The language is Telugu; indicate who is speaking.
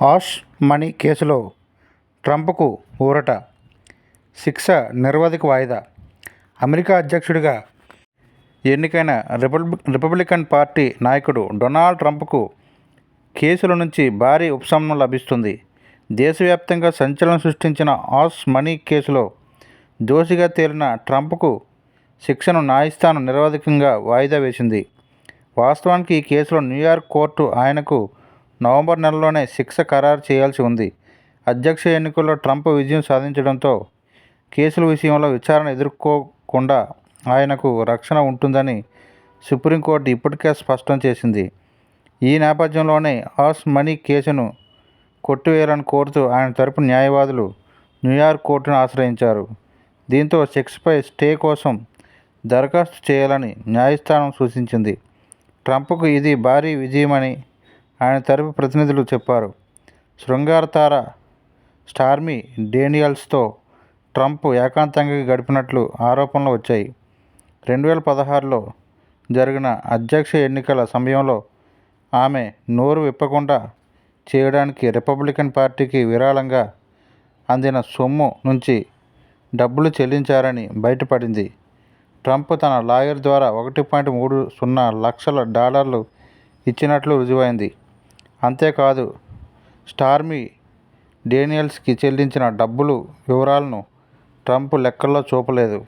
Speaker 1: హాష్ మనీ కేసులో ట్రంప్కు ఊరట శిక్ష నిరవధిక వాయిదా. అమెరికా అధ్యక్షుడిగా ఎన్నికైన రిపబ్లి రిపబ్లికన్ పార్టీ నాయకుడు డొనాల్డ్ ట్రంప్కు కేసుల నుంచి భారీ ఉపశమనం లభిస్తుంది. దేశవ్యాప్తంగా సంచలనం సృష్టించిన ఆస్ మనీ కేసులో దోషిగా తేలిన ట్రంప్కు శిక్షను న్యాయస్థానం నిరవధికంగా వాయిదా వేసింది. వాస్తవానికి ఈ కేసులో న్యూయార్క్ కోర్టు ఆయనకు నవంబర్ నెలలోనే శిక్ష ఖరారు చేయాల్సి ఉంది. అధ్యక్ష ఎన్నికల్లో ట్రంప్ విజయం సాధించడంతో కేసుల విషయంలో విచారణ ఎదుర్కోకుండా ఆయనకు రక్షణ ఉంటుందని సుప్రీంకోర్టు ఇప్పటికే స్పష్టం చేసింది. ఈ నేపథ్యంలోనే ఆస్ మనీ కేసును కొట్టివేయాలని కోరుతూ ఆయన తరపు న్యాయవాదులు న్యూయార్క్ కోర్టును ఆశ్రయించారు. దీంతో శిక్షపై స్టే కోసం దరఖాస్తు చేయాలని న్యాయస్థానం సూచించింది. ట్రంప్కు ఇది భారీ విజయమని ఆయన తరపు ప్రతినిధులు చెప్పారు. శృంగారతార స్టార్మీ డేనియల్స్తో ట్రంప్ ఏకాంతంగా గడిపినట్లు ఆరోపణలు వచ్చాయి. రెండు వేల పదహారులో జరిగిన అధ్యక్ష ఎన్నికల సమయంలో ఆమె నోరు విప్పకుండా చేయడానికి రిపబ్లికన్ పార్టీకి విరాళంగా అందిన సొమ్ము నుంచి డబ్బులు చెల్లించారని బయటపడింది. ట్రంప్ తన లాయర్ ద్వారా ఒకటి పాయింట్ మూడు సున్నా లక్షల డాలర్లు ఇచ్చినట్లు రుజువైంది. అంతేకాదు స్టార్మీ డేనియల్స్కి చెల్లించిన డబ్బులు వివరాలను ట్రంప్ లెక్కల్లో చూపలేదు.